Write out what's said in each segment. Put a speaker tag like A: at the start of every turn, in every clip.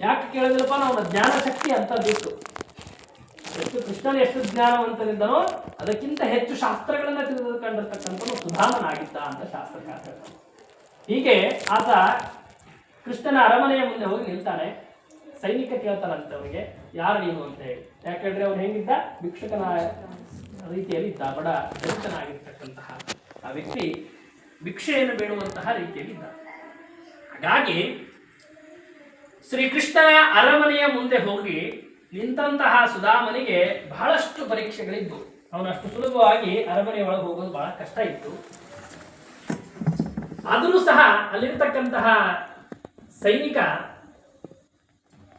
A: ಯಾಕೆ ಕೇಳಿದ್ರಪ್ಪ ಜ್ಞಾನ ಶಕ್ತಿ ಅಂತದ್ದಿತ್ತು ಎಷ್ಟು ಕೃಷ್ಣನ ಎಷ್ಟು ಜ್ಞಾನವಂತನಿದ್ದನೋ ಅದಕ್ಕಿಂತ ಹೆಚ್ಚು ಶಾಸ್ತ್ರಗಳನ್ನ ತಿಳಿದುಕೊಂಡಿರ್ತಕ್ಕಂಥನು ಸುಧಾಮನಾಗಿದ್ದ ಅಂತ ಶಾಸ್ತ್ರಕಾರ ಹೀಗೆ ಆತ ಕೃಷ್ಣನ ಅರಮನೆಯ ಮುಂದೆ ಹೋಗಿ ನಿಲ್ತಾನೆ. ಸೈನಿಕ ಕೇಳ್ತಾನಂತೆ ಅವನಿಗೆ, ಯಾರು ನೀನು? ಅಂತ ಹೇಳಿ. ಯಾಕೆಂದ್ರೆ ಅವನು ಹೆಂಗಿದ್ದ? ಭಿಕ್ಷಕನ ರೀತಿಯಲ್ಲಿ ಇದ್ದ, ಬಡ ದಲಿತನಾಗಿರ್ತಕ್ಕಂತಹ ಆ ವ್ಯಕ್ತಿ ಭಿಕ್ಷೆಯನ್ನು ಬೇಡುವಂತಹ ರೀತಿಯಲ್ಲಿ ಇದ್ದ. ಹಾಗಾಗಿ ಶ್ರೀಕೃಷ್ಣನ ಅರಮನೆಯ ಮುಂದೆ ಹೋಗಿ ನಿಂತಹ ಸುಧಾಮನಿಗೆ ಬಹಳಷ್ಟು ಪರೀಕ್ಷೆಗಳಿದ್ದವು ಅವನಷ್ಟು ಸುಲಭವಾಗಿ ಅರಮನೆಯ ಒಳಗೆ ಹೋಗೋದು ಬಹಳ ಕಷ್ಟ ಇತ್ತು. ಆದರೂ ಸಹ ಅಲ್ಲಿರ್ತಕ್ಕಂತಹ ಸೈನಿಕ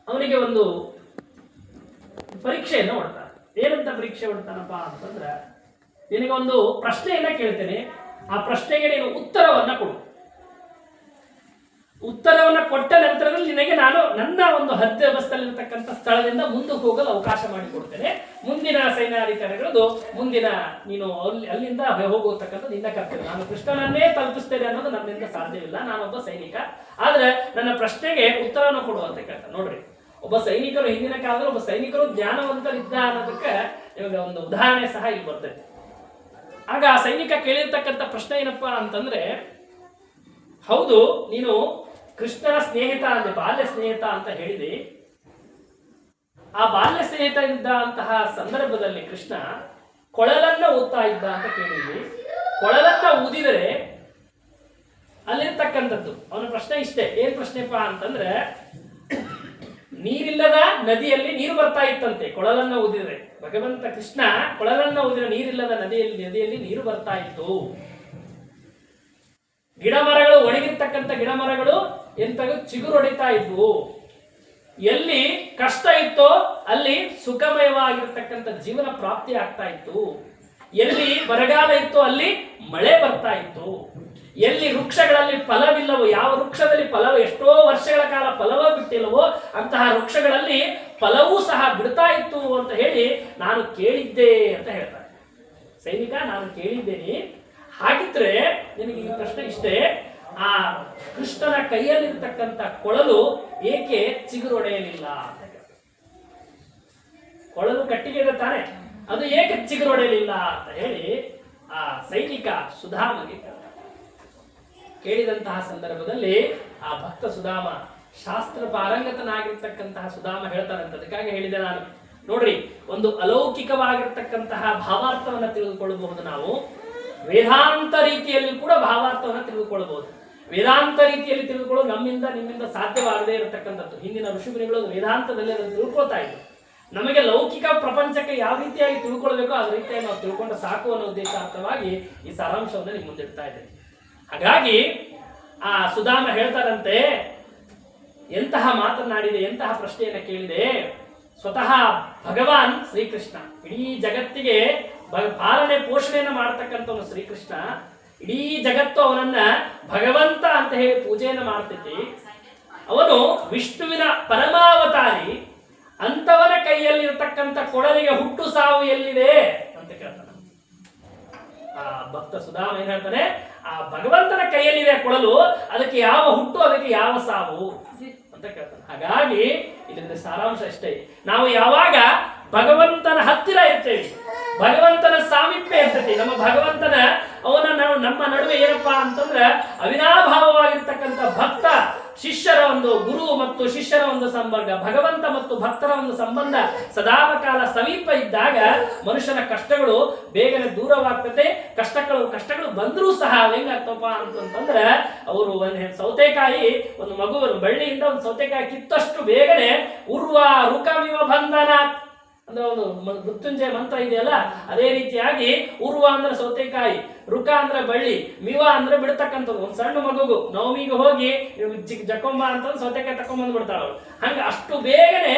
A: ಅವನಿಗೆ ಒಂದು ಪರೀಕ್ಷೆಯನ್ನು ಹೊಡ್ತಾನೆ. ಏನಂತ ಪರೀಕ್ಷೆ ಹೊಡ್ತಾನಪ್ಪ ಅಂತಂದ್ರೆ, ನಿನಗೆ ಒಂದು ಪ್ರಶ್ನೆಯನ್ನ ಕೇಳ್ತೇನೆ. ಆ ಪ್ರಶ್ನೆಗೆ ನೀನು ಉತ್ತರವನ್ನ ಕೊಡು. ಉತ್ತರವನ್ನ ಕೊಟ್ಟ ನಂತರದಲ್ಲಿ ನಿನಗೆ ನಾನು ನನ್ನ ಒಂದು ಹತ್ತಿರ ಬಸ್ತಲ್ಲಿರ್ತಕ್ಕಂಥ ಸ್ಥಳದಿಂದ ಮುಂದೆ ಹೋಗಲು ಅವಕಾಶ ಮಾಡಿಕೊಡ್ತೇನೆ. ಮುಂದಿನ ಸೈನ್ಯಾಧಿಕಾರಿಗಳದು ಮುಂದಿನ ನೀನು ಅಲ್ಲಿ, ಅಲ್ಲಿಂದ ಹೋಗತಕ್ಕಂಥ ನಿನ್ನ ಕರ್ತವ್ಯ. ನಾನು ಕೃಷ್ಣನನ್ನೇ ತಲುಪಿಸ್ತೇನೆ ಅನ್ನೋದು ನನ್ನಿಂದ ಸಾಧ್ಯವಿಲ್ಲ. ನಾನೊಬ್ಬ ಸೈನಿಕ. ಆದ್ರೆ ನನ್ನ ಪ್ರಶ್ನೆಗೆ ಉತ್ತರವನ್ನು ಕೊಡು ಅಂತ ಕೇಳ್ತಾನೆ ನೋಡ್ರಿ. ಒಬ್ಬ ಸೈನಿಕರು, ಹಿಂದಿನ ಕಾಲದಲ್ಲಿ ಒಬ್ಬ ಸೈನಿಕರು ಜ್ಞಾನವಂತರಿದ್ದ ಅನ್ನೋದಕ್ಕೆ ಇವಾಗ ಒಂದು ಉದಾಹರಣೆ ಸಹ ಇಲ್ಲಿ ಬರ್ತೈತೆ ಆಗ ಆ ಸೈನಿಕ ಕೇಳಿರ್ತಕ್ಕಂಥ ಪ್ರಶ್ನೆ ಏನಪ್ಪಾ ಅಂತಂದ್ರೆ, ಹೌದು, ನೀನು ಕೃಷ್ಣನ ಸ್ನೇಹಿತ ಅಂದ್ರೆ ಬಾಲ್ಯ ಸ್ನೇಹಿತ ಅಂತ ಹೇಳಿದೆ. ಆ ಬಾಲ್ಯ ಸ್ನೇಹಿತ ಇದ್ದಂತಹ ಸಂದರ್ಭದಲ್ಲಿ ಕೃಷ್ಣ ಕೊಳಲನ್ನ ಊದ್ತಾ ಇದ್ದ ಅಂತ ಕೇಳಿದ್ವಿ. ಕೊಳಲನ್ನ ಊದಿದರೆ ಅಲ್ಲಿರ್ತಕ್ಕಂಥದ್ದು. ಅವನ ಪ್ರಶ್ನೆ ಇಷ್ಟೇ, ಏನ್ ಪ್ರಶ್ನೆಪ್ಪ ಅಂತಂದ್ರೆ, ನೀರಿಲ್ಲದ ನದಿಯಲ್ಲಿ ನೀರು ಬರ್ತಾ ಇತ್ತಂತೆ ಕೊಳಲನ್ನ ಊದಿದರೆ. ಭಗವಂತ ಕೃಷ್ಣ ಕೊಳಲನ್ನ ಊದಿದ್ರೆ ನೀರಿಲ್ಲದ ನದಿಯಲ್ಲಿ ನದಿಯಲ್ಲಿ ನೀರು ಬರ್ತಾ ಇತ್ತು. ಗಿಡ ಮರಗಳು ಒಣಗಿರ್ತಕ್ಕಂಥ ಗಿಡ ಮರಗಳು ಎಂತಾಗ ಚಿಗುರು ಹೊಡಿತಾ ಇದ್ವು. ಎಲ್ಲಿ ಕಷ್ಟ ಇತ್ತೋ ಅಲ್ಲಿ ಸುಖಮಯವಾಗಿರ್ತಕ್ಕಂಥ ಜೀವನ ಪ್ರಾಪ್ತಿ ಆಗ್ತಾ ಇತ್ತು. ಎಲ್ಲಿ ಬರಗಾಲ ಇತ್ತೋ ಅಲ್ಲಿ ಮಳೆ ಬರ್ತಾ ಇತ್ತು. ಎಲ್ಲಿ ವೃಕ್ಷಗಳಲ್ಲಿ ಫಲವಿಲ್ಲವೋ, ಯಾವ ವೃಕ್ಷದಲ್ಲಿ ಫಲವ, ಎಷ್ಟೋ ವರ್ಷಗಳ ಕಾಲ ಫಲವ ಬಿಟ್ಟಿಲ್ಲವೋ, ಅಂತಹ ವೃಕ್ಷಗಳಲ್ಲಿ ಫಲವೂ ಸಹ ಬಿಡ್ತಾ ಇತ್ತು ಅಂತ ಹೇಳಿ ನಾನು ಕೇಳಿದ್ದೆ ಅಂತ ಹೇಳ್ತಾರೆ. ಸೈನಿಕ, ನಾನು ಕೇಳಿದ್ದೇನೆ. ಹಾಗಿದ್ರೆ ನಿನಗೆ ಈ ಪ್ರಶ್ನೆ ಇಷ್ಟೇ. ಆ ಕೃಷ್ಣನ ಕೈಯಲ್ಲಿರ್ತಕ್ಕಂಥ ಕೊಳಲು ಏಕೆ ಚಿಗುರೊಡೆಯಲಿಲ್ಲ. ಕೊಳಲು ಕಟ್ಟಿಗೆ ತಾನೆ. ಅದು ಏಕೆ ಚಿಗುರೊಡೆಯಲಿಲ್ಲ ಅಂತ ಹೇಳಿ ಆ ಸೈನಿಕ ಸುಧಾಮಗೆ. ಕೇಳಿದಂತಹ ಸಂದರ್ಭದಲ್ಲಿ ಆ ಭಕ್ತ ಸುಧಾಮ ಶಾಸ್ತ್ರ ಪಾರಂಗತನಾಗಿರ್ತಕ್ಕಂತಹ ಸುಧಾಮ ಹೇಳ್ತಾನಂತ ಅದಕ್ಕಾಗಿ ಹೇಳಿದೆ ನಾನು. ನೋಡ್ರಿ, ಒಂದು ಅಲೌಕಿಕವಾಗಿರ್ತಕ್ಕಂತಹ ಭಾವಾರ್ಥವನ್ನ ತಿಳಿದುಕೊಳ್ಳಬಹುದು ನಾವು. ವೇದಾಂತ ರೀತಿಯಲ್ಲಿ ಕೂಡ ಭಾವಾರ್ಥವನ್ನ ತಿಳಿದುಕೊಳ್ಳಬಹುದು. ವೇದಾಂತ ರೀತಿಯಲ್ಲಿ ತಿಳಿದುಕೊಳ್ಳೋದು ನಮ್ಮಿಂದ, ನಿಮ್ಮಿಂದ ಸಾಧ್ಯವಾಗದೇ ಇರತಕ್ಕಂಥದ್ದು. ಹಿಂದಿನ ಋಷಿಮುನಿಗಳು ವೇದಾಂತದಲ್ಲಿ ಅದನ್ನು ತಿಳ್ಕೊಳ್ತಾ ಇದ್ರು. ನಮಗೆ ಲೌಕಿಕ ಪ್ರಪಂಚಕ್ಕೆ ಯಾವ ರೀತಿಯಾಗಿ ತಿಳ್ಕೊಳ್ಬೇಕೋ ಅದ ರೀತಿಯಾಗಿ ನಾವು ತಿಳ್ಕೊಂಡ ಸಾಕು ಅನ್ನೋ ಉದ್ದೇಶಾರ್ಥವಾಗಿ ಈ ಸಾರಾಂಶವನ್ನು ನಿಮ್ಗೆ ಮುಂದಿಡ್ತಾ ಇದ್ದೇನೆ. ಹಾಗಾಗಿ, ಆ ಸುಧಾಮ ಹೇಳ್ತಾರಂತೆ, ಎಂತಹ ಮಾತನಾಡಿದೆ ಎಂತಹ ಪ್ರಶ್ನೆಯನ್ನು ಕೇಳಿದೆ, ಸ್ವತಃ ಭಗವಾನ್ ಶ್ರೀಕೃಷ್ಣ, ಇಡೀ ಜಗತ್ತಿಗೆ ಪಾಲನೆ ಪೋಷಣೆಯನ್ನು ಮಾಡ್ತಕ್ಕಂಥವನು ಶ್ರೀಕೃಷ್ಣ ಇಡೀ ಜಗತ್ತು ಅವನನ್ನ ಭಗವಂತ ಅಂತ ಹೇಳಿ ಪೂಜೆಯನ್ನು ಮಾಡ್ತೈತಿ. ಅವನು ವಿಷ್ಣುವಿನ ಪರಮಾವತಾರಿ ಅಂತವನ ಕೈಯಲ್ಲಿರತಕ್ಕಂಥ ಕೊಡಲಿಗೆ ಹುಟ್ಟು ಸಾವು ಎಲ್ಲಿದೆ ಅಂತ ಕೇಳ್ತಾನೆ. ಆ ಭಕ್ತ ಸುಧಾಮ ಏನ್ ಹೇಳ್ತಾನೆ? ಆ ಭಗವಂತನ ಕೈಯಲ್ಲಿದೆ ಕೊಡಲು ಅದಕ್ಕೆ ಯಾವ ಹುಟ್ಟು, ಅದಕ್ಕೆ ಯಾವ ಸಾವು ಅಂತ ಕೇಳ್ತಾನೆ. ಹಾಗಾಗಿ ಇದರಿಂದ ಸಾರಾಂಶ ಅಷ್ಟೇ. ನಾವು ಯಾವಾಗ ಭಗವಂತನ ಹತ್ತಿರ ಇರ್ತೇವೆ, ಭಗವಂತನ ಸಾಮೀಪ್ಯ ಇರ್ತೈತಿ, ನಮ್ಮ ಭಗವಂತನ ಅವನ ನಾವು ನಮ್ಮ ನಡುವೆ ಏನಪ್ಪ ಅಂತಂದ್ರೆ ಅವಿನಾಭಾವವಾಗಿರ್ತಕ್ಕಂಥ ಭಕ್ತ ಶಿಷ್ಯರ ಒಂದು ಗುರು ಮತ್ತು ಶಿಷ್ಯರ ಒಂದು ಸಂಬಂಧ, ಭಗವಂತ ಮತ್ತು ಭಕ್ತರ ಒಂದು ಸಂಬಂಧ ಸದಾಕಾಲ ಸಮೀಪ ಇದ್ದಾಗ ಮನುಷ್ಯನ ಕಷ್ಟಗಳು ಬೇಗನೆ ದೂರವಾಗ್ತದೆ. ಕಷ್ಟಗಳು ಕಷ್ಟಗಳು ಬಂದರೂ ಸಹ ಹೆಂಗಾಗ್ತಪ್ಪ ಅಂತಂತಂದ್ರೆ ಅವರು ಒಂದು ಸೌತೆಕಾಯಿ, ಒಂದು ಮಗುವನ್ನು ಬಳ್ಳಿಯಿಂದ ಒಂದು ಸೌತೆಕಾಯಿ ಕಿತ್ತಷ್ಟು ಬೇಗನೆ ಉರ್ವ ರುಕಮಿವ ಬಂಧನ ಅಂದ್ರೆ ಒಂದು ಮೃತ್ಯುಂಜಯ ಮಂತ್ರ ಇದೆಯಲ್ಲ, ಅದೇ ರೀತಿಯಾಗಿ ಉರ್ವ ಅಂದ್ರೆ ಸೌತೆಕಾಯಿ, ರುಕ ಅಂದ್ರೆ ಬಳ್ಳಿ, ಮಿವ ಅಂದ್ರೆ ಬಿಡ್ತಕ್ಕಂಥದ್ದು. ಒಂದು ಸಣ್ಣ ಮಗುಗು, ನವಮಿಗೆ ಹೋಗಿ ಜಕೊಂಬ ಅಂತ ಸೌತೆಕಾಯಿ ತಕೊಂಬಂದು ಬಿಡ್ತಾಳ ಅವಳು. ಹಂಗ ಅಷ್ಟು ಬೇಗನೆ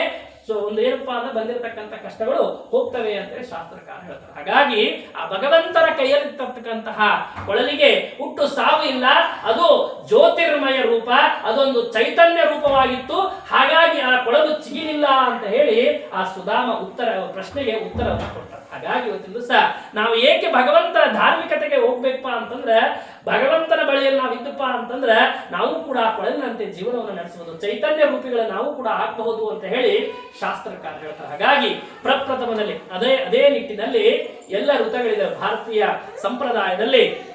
A: ಸೊ ಒಂದು ಏನಪ್ಪ ಅಂದ್ರೆ ಬಂದಿರತಕ್ಕಂಥ ಕಷ್ಟಗಳು ಹೋಗ್ತವೆ ಅಂತೇಳಿ ಶಾಸ್ತ್ರಕಾರ ಹೇಳ್ತಾರೆ. ಹಾಗಾಗಿ ಆ ಭಗವಂತನ ಕೈಯಲ್ಲಿ ತರ್ತಕ್ಕಂತಹ ಕೊಳಲಿಗೆ ಹುಟ್ಟು ಸಾವು ಇಲ್ಲ. ಅದು ಜ್ಯೋತಿರ್ಮಯ ರೂಪ, ಅದೊಂದು ಚೈತನ್ಯ ರೂಪವಾಗಿತ್ತು. ಹಾಗಾಗಿ ಆ ಕೊಳಲು ಚಿಗಿಲಿಲ್ಲ ಅಂತ ಹೇಳಿ ಆ ಸುಧಾಮ ಉತ್ತರ, ಪ್ರಶ್ನೆಗೆ ಉತ್ತರವನ್ನು ಕೊಡ್ತಾರೆ ಹಾಗಾಗಿ ಇವತ್ತಿನ ದಿವಸ ನಾವು ಏಕೆ ಭಗವಂತನ ಧಾರ್ಮಿಕತೆಗೆ ಹೋಗ್ಬೇಕಪ್ಪ ಅಂತಂದ್ರೆ, ಭಗವಂತನ ಬಳಿಯಲ್ಲಿ ನಾವು ಇದ್ದಪ್ಪ ಅಂತಂದ್ರೆ, ನಾವು ಕೂಡ ಆ ಕೊಳಲಿನಂತೆ ಜೀವನವನ್ನು ನಡೆಸಬಹುದು ಚೈತನ್ಯ ರೂಪಿಗಳ ನಾವು ಕೂಡ ಆಗಬಹುದು ಅಂತ ಹೇಳಿ ಶಾಸ್ತ್ರಕಾರ ಹೇಳ್ತಾರೆ. ಹಾಗಾಗಿ ಪ್ರಪ್ರಥಮದಲ್ಲಿ, ಅದೇ ಅದೇ ನಿಟ್ಟಿನಲ್ಲಿ ಎಲ್ಲ ಋತುಗಳಿದೆ. ಭಾರತೀಯ ಸಂಪ್ರದಾಯದಲ್ಲಿ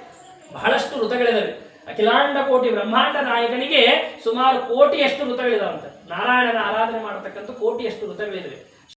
A: ಬಹಳಷ್ಟು ಋತಗಳಿದಾವೆ. ಅಖಿಲಾಂಡ ಕೋಟಿ ಬ್ರಹ್ಮಾಂಡ ನಾಯಕನಿಗೆ ಸುಮಾರು ಕೋಟಿಯಷ್ಟು ಋತಗಳಿದಾವಂತೆ. ನಾರಾಯಣನ ಆರಾಧನೆ ಮಾಡತಕ್ಕಂಥ ಕೋಟಿಯಷ್ಟು ಋತಗಳಿವೆ